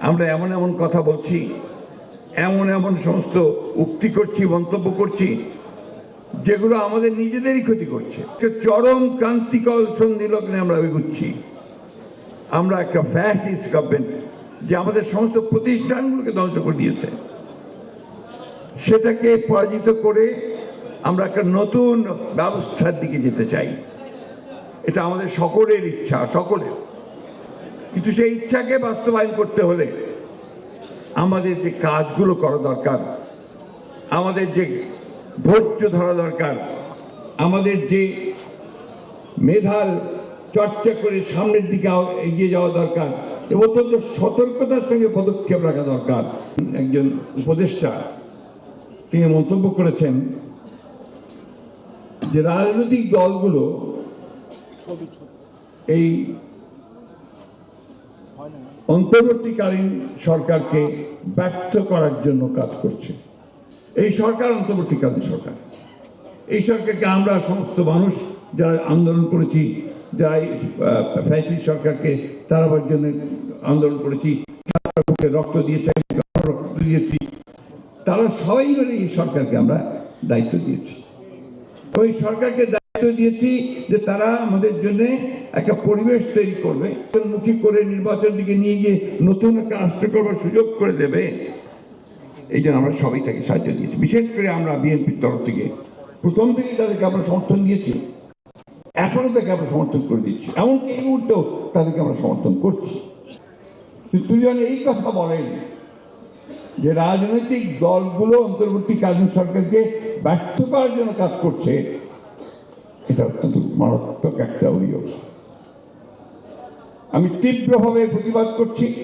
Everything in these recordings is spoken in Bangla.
আমরা এমন এমন কথা বলছি, এমন এমন সমস্ত উক্তি করছি, মন্তব্য করছি, যেগুলো আমাদের নিজেদেরই ক্ষতি করছে। চরম ক্রান্তিকল সন্ধি লগ্নে আমরা এগুচ্ছি। আমরা একটা ফ্যাসিস্ট গভর্নমেন্ট যে আমাদের সমস্ত প্রতিষ্ঠানগুলোকে ধ্বংস করে দিয়েছে। সেটাকে পরাজিত করে আমরা একটা নতুন ব্যবস্থার দিকে যেতে চাই। এটা আমাদের সকলের ইচ্ছা, সকলের। কিন্তু সেই ইচ্ছাকে বাস্তবায়ন করতে হলে আমাদের যে কাজগুলো করা দরকার, আমাদের যে ধৈর্য ধরা দরকার, আমাদের যে মেধার চর্চা করে সামনের দিকে এগিয়ে যাওয়া দরকার এবং অত্যন্ত সতর্কতার সঙ্গে পদক্ষেপ রাখা দরকার। একজন উপদেষ্টা তিনি মন্তব্য করেছেন যে রাজনৈতিক দলগুলো এই অন্তর্বর্তীকালীন সরকারকে ব্যর্থ করার জন্য কাজ করছে। এই সরকার অন্তর্বর্তীকালীন সরকার। এই সরকারকে আমরা সমস্ত মানুষ যারা আন্দোলন করেছি, যারা ফ্যাসিস্ট সরকারকে তাড়াবার জন্য আন্দোলন করেছি রক্ত দিয়েছি রক্ত দিয়েছি, তারা সবাই মিলে এই সরকারকে আমরা দায়িত্ব দিয়েছি। ওই সরকারকে দায়িত্ব দিয়েছি যে তারা আমাদের জন্য একটা পরিবেশ তৈরি করবে। মুখী করে নির্বাচন দিকে নিয়ে গিয়ে নতুন একটা রাষ্ট্র করবার সুযোগ করে দেবে। এই জন্য আমরা সবাই তাকে সাহায্য দিয়েছি। বিশেষ করে আমরা বিএনপির তরফ থেকে। প্রথম থেকেই তাদেরকে আমরা সমর্থন দিয়েছি। এখনও তাকে আমরা সমর্থন করে দিচ্ছি। এমনকি এই মুহূর্তেও তাদেরকে আমরা সমর্থন করছি। কিন্তু তুই এই কথা বলেন যে রাজনৈতিক দলগুলো অন্তর্বর্তীকালীন সরকারকে ব্যর্থ করার জন্য কাজ করছে। এটা অত্যন্ত মারাত্মক একটা অভিযোগ। আমি তীব্রভাবে প্রতিবাদ করছি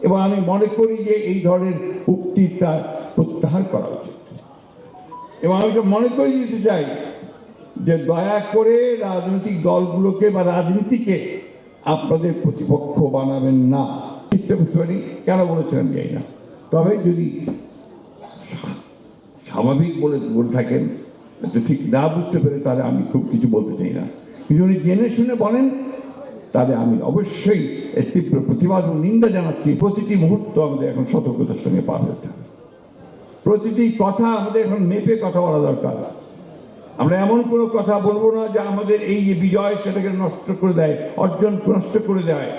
এবং আমি মনে করি যে এই ধরনের উক্তির তার প্রত্যাহার করা উচিত। এবং আমি মনে করে দিতে চাই যে দয়া করে রাজনৈতিক দলগুলোকে বা রাজনীতিকে আপনাদের প্রতিপক্ষ বানাবেন না। চিত্তে বুঝতে পারি কেন বলেছিলেন যাই না। তবে যদি স্বা- স্বাভাবিক বলে বলে থাকেন ঠিক না বুঝতে পেরে, তাহলে আমি খুব কিছু বলতে চাই না। কিন্তু উনি জেনে শুনে বলেন, তাহলে আমি অবশ্যই এর তীব্র প্রতিবাদ ও নিন্দা জানাচ্ছি। প্রতিটি মুহূর্ত আমাদের এখন সতর্কতার সঙ্গে পার হতে হবে। প্রতিটি কথা আমাদের এখন মেপে কথা বলা দরকার। আমরা এমন কোনো কথা বলব না যে আমাদের এই যে বিজয়, সেটাকে নষ্ট করে দেয়, অর্জন নষ্ট করে দেয়।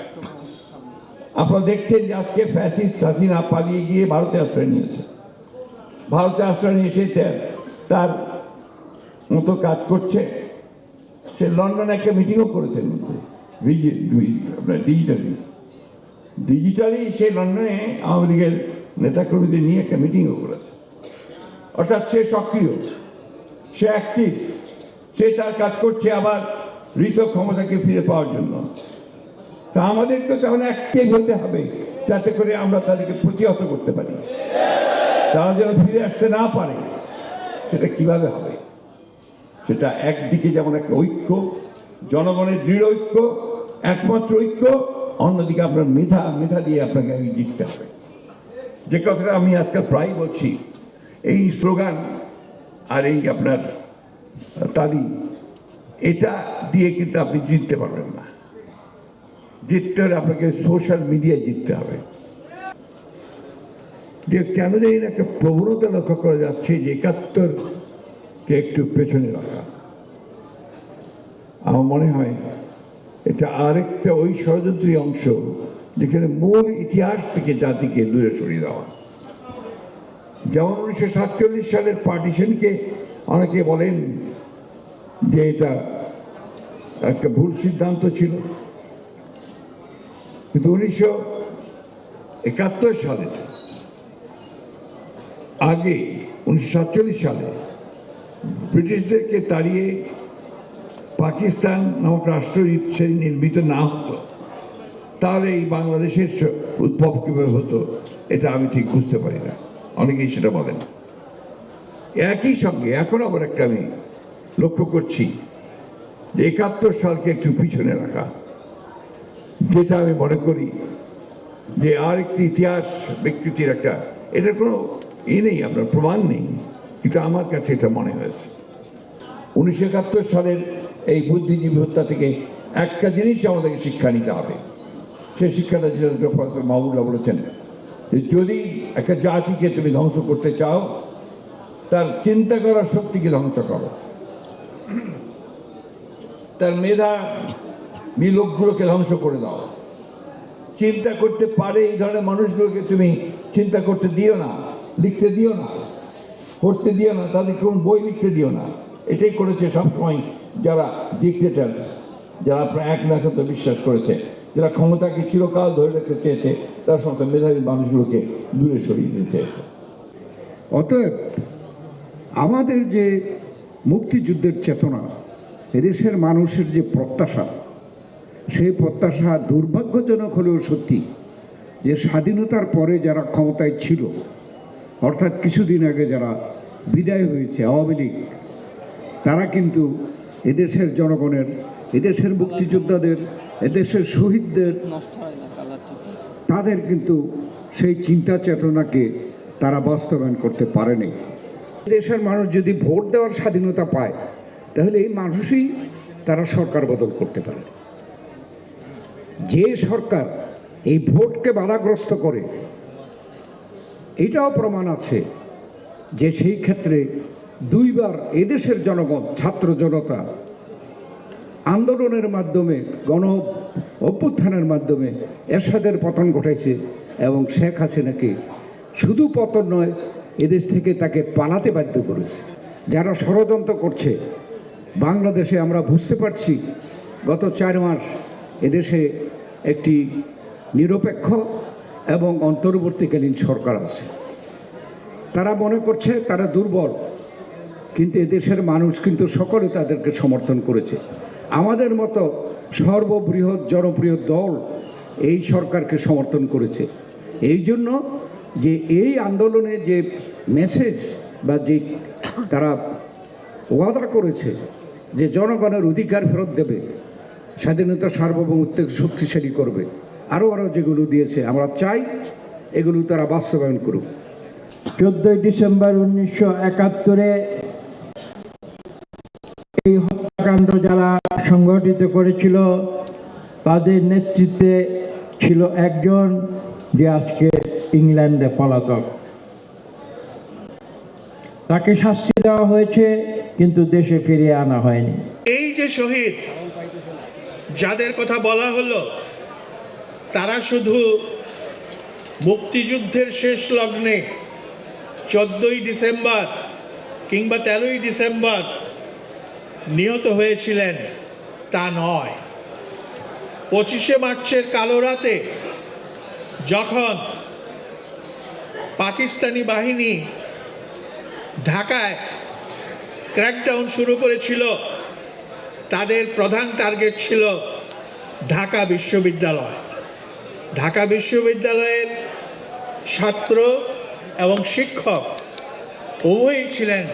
আপনারা দেখছেন যে আজকে ফ্যাসিস্ট হাসিনা পালিয়ে গিয়ে ভারতে আশ্রয় নিয়েছে। ভারতে আশ্রয় নিয়ে সে তার মতো কাজ করছে। সে লন্ডনে একটা মিটিংও করেছেন আপনার ডিজিটালি ডিজিটালি সে লন্ডনে আওয়ামী লীগের নেতাকর্মীদের নিয়ে একটা মিটিংও করেছে। অর্থাৎ সে সক্রিয়। সে অ্যাক্টিভ সে তার কাজ করছে আবার ঋত ক্ষমতাকে ফিরে পাওয়ার জন্য। তা আমাদেরকে তখন অ্যাক্টিভ হতে হবে, যাতে করে আমরা তাদেরকে প্রতিহত করতে পারি। তারা যেন ফিরে আসতে না পারে, সেটা কীভাবে হবে? সেটা একদিকে যেমন একটা ঐক্য, জনগণের দৃঢ় ঐক্য, একমাত্র ঐক্য, অন্যদিকে আপনার মেধা মেধা দিয়ে আপনাকে জিততে হবে। যে কথাটা আমি আজকাল প্রায় বলছি, এই স্লোগান আর এই আপনার তালি, এটা দিয়ে কিন্তু আপনি জিততে পারবেন না। জিততে হলে আপনাকে সোশ্যাল মিডিয়ায় জিততে হবে। যে কেন জানি না একটা প্রবণতা লক্ষ্য করা যাচ্ছে যে একাত্তরকে একটু পেছনে রাখা আমার মনে হয় এটা আরেকটা ওই ষড়যন্ত্রী অংশ যেখানে মূল ইতিহাস থেকে জাতিকে দূরে সরিয়ে দেওয়া। যেমন উনিশশো সাতচল্লিশ সালের পার্টিশনকে অনেকে বলেন যে এটা একটা ভুল সিদ্ধান্ত ছিল। কিন্তু উনিশশো একাত্তর সালের আগে, উনিশশো সাতচল্লিশ সালে ব্রিটিশদেরকে তাড়িয়ে পাকিস্তান নামক রাষ্ট্র সেদিন নির্মিত না হতো। তাহলে এই বাংলাদেশের উদ্ভব কীভাবে হতো, এটা আমি ঠিক বুঝতে পারি না। অনেকেই সেটা বলেন। একই সঙ্গে এখন আবার একটা আমি লক্ষ্য করছি, যে একাত্তর সালকে একটু পিছনে রাখা, যেটা আমি মনে করি যে আর একটি ইতিহাস বিকৃতির একটা, এটার কোনো ই নেই, আপনার প্রমাণ নেই। কিন্তু আমার কাছে এটা মনে হয়েছে। উনিশশো একাত্তর সালের এই বুদ্ধিজীবী হত্যা থেকে একটা জিনিস আমাদেরকে শিক্ষা নিতে হবে। সেই শিক্ষাটা যেটা প্রফেসর মাহবুল্লাহ বলেছেন যে যদি একটা জাতিকে তুমি ধ্বংস করতে চাও, তার চিন্তা করার শক্তিকে ধ্বংস করো। তার মেধা বিলোকগুলোকে ধ্বংস করে দাও। চিন্তা করতে পারে এই ধরনের মানুষগুলোকে তুমি চিন্তা করতে দিও না, লিখতে দিও না। পড়তে দিও না, তাদের কোন বই লিখতে দিও না। এটাই করেছে সবসময় যারা ডিকটেটার্স যারা প্রায় এক নাকত বিশ্বাস করেছে, যারা ক্ষমতাকে চিরকাল ধরে রাখতে চেয়েছে, তারা সমস্ত মেধাবী মানুষগুলোকে দূরে সরিয়ে দিতে অতএব আমাদের যে মুক্তিযুদ্ধের চেতনা, এদেশের মানুষের যে প্রত্যাশা, সেই প্রত্যাশা দুর্ভাগ্যজনক হলেও সত্যি যে স্বাধীনতার পরে যারা ক্ষমতায় ছিল অর্থাৎ কিছুদিন আগে যারা বিদায় হয়েছে, আওয়ামী লীগ, তারা কিন্তু এদেশের জনগণের, এদেশের মুক্তিযোদ্ধাদের, এদেশের শহীদদের তাদের কিন্তু সেই চিন্তা চেতনাকে তারা বাস্তবায়ন করতে পারেনি। দেশের মানুষ যদি ভোট দেওয়ার স্বাধীনতা পায়, তাহলে এই মানুষই তারা সরকার বদল করতে পারে। যে সরকার এই ভোটকে বাধাগ্রস্ত করে এটাও প্রমাণ আছে যে সেই ক্ষেত্রে দুইবার এদেশের জনগণ, ছাত্র জনতা, আন্দোলনের মাধ্যমে, গণ অভ্যুত্থানের মাধ্যমে এরশাদের পতন ঘটাইছে এবং শেখ হাসিনাকে শুধু পতন নয়, এদেশ থেকে তাকে পালাতে বাধ্য করেছে। যারা ষড়যন্ত্র করছে, বাংলাদেশে আমরা বুঝতে পারছি, গত চার মাস এদেশে একটি নিরপেক্ষ এবং অন্তর্বর্তীকালীন সরকার আছে। তারা মনে করছে তারা দুর্বল, কিন্তু এদেশের মানুষ কিন্তু সকলে তাদেরকে সমর্থন করেছে। আমাদের মতো সর্ববৃহৎ জনপ্রিয় দল এই সরকারকে সমর্থন করেছে। এই জন্য যে এই আন্দোলনে যে মেসেজ বা যে তারা ওয়াদা করেছে যে জনগণের অধিকার ফেরত দেবে, স্বাধীনতা সার্বভৌমত্বকে শক্তিশালী করবে আরও আরও যেগুলো দিয়েছে আমরা চাই এগুলো তারা বাস্তবায়ন করুক। চোদ্দই ডিসেম্বর উনিশশো একাত্তরে এই হত্যাকাণ্ড যারা সংগঠিত করেছিল তাদের নেতৃত্বে ছিল একজন যে আজকে ইংল্যান্ডে পলাতক। তাকে শাস্তি দেওয়া হয়েছে কিন্তু দেশে ফিরিয়ে আনা হয়নি। এই যে শহীদ যাদের কথা বলা হলো তারা শুধু মুক্তিযুদ্ধের শেষ লগ্নে চোদ্দই ডিসেম্বর কিংবা তেরোই ডিসেম্বর নিহত হয়েছিলেন, তা নয়। পঁচিশে মার্চের কালো রাতে যখন পাকিস্তানি বাহিনী ঢাকায় ক্র্যাকডাউন শুরু করেছিল, তাদের প্রধান টার্গেট ছিল ঢাকা বিশ্ববিদ্যালয়। ঢাকা বিশ্ববিদ্যালয়ের ছাত্র এবং শিক্ষক উভয়ই ছিলেন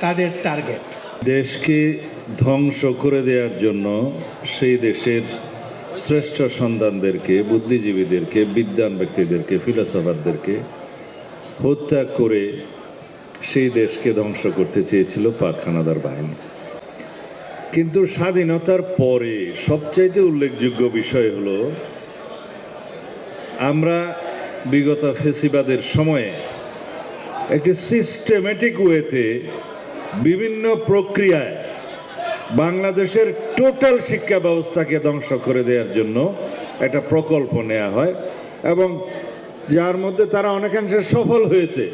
তাদের টার্গেট দেশকে ধ্বংস করে দেওয়ার জন্য সেই দেশের শ্রেষ্ঠ সন্তানদেরকে, বুদ্ধিজীবীদেরকে বিদ্যান ব্যক্তিদেরকে ফিলোসফারদেরকে হত্যা করে সেই দেশকে ধ্বংস করতে চেয়েছিল পাক হানাদার বাহিনী। কিন্তু স্বাধীনতার পরে সবচাইতে উল্লেখযোগ্য বিষয় হলো আমরা বিগত ফেসিবাদের সময়ে একটি সিস্টেমেটিক ওয়েতে বিভিন্ন প্রক্রিয়ায় বাংলাদেশের টোটাল শিক্ষা ব্যবস্থাকে ধ্বংস করে দেওয়ার জন্য একটা প্রকল্প নেওয়া হয় এবং যার মধ্যে তারা অনেকাংশে সফল হয়েছে।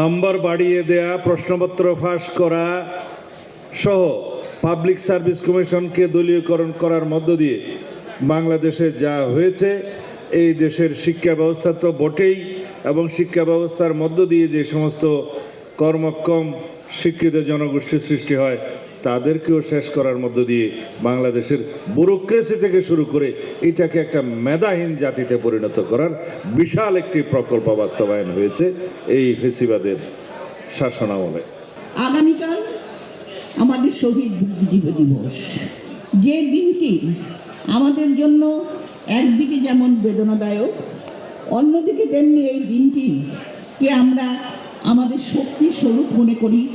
নম্বর বাড়িয়ে দেয়া, প্রশ্নপত্র ফাঁস করা সহ পাবলিক সার্ভিস কমিশনকে দলীয়করণ করার মধ্য দিয়ে বাংলাদেশে যা হয়েছে, এই দেশের শিক্ষা ব্যবস্থা তো বটেই এবং শিক্ষা ব্যবস্থার মধ্য দিয়ে যে সমস্ত কর্মক্ষম শিক্ষিত জনগোষ্ঠীর সৃষ্টি হয়, তাদেরকেও শেষ করার মধ্য দিয়ে বাংলাদেশের ব্যুরোক্রেসি থেকে শুরু করে এটাকে একটা মেধাহীন জাতিতে পরিণত করার বিশাল একটি প্রকল্প বাস্তবায়ন হয়েছে এই ফেসিবাদের শাসনামলে। আগামীকাল আমাদের শহীদ বুদ্ধিজীবী দিবস। যে দিনটি আমাদের জন্য একদিকে যেমন বেদনাদায়ক, অন্যদিকে তেমনি এই দিনটিকে আমরা আমাদের শক্তি স্বরূপ মনে করি।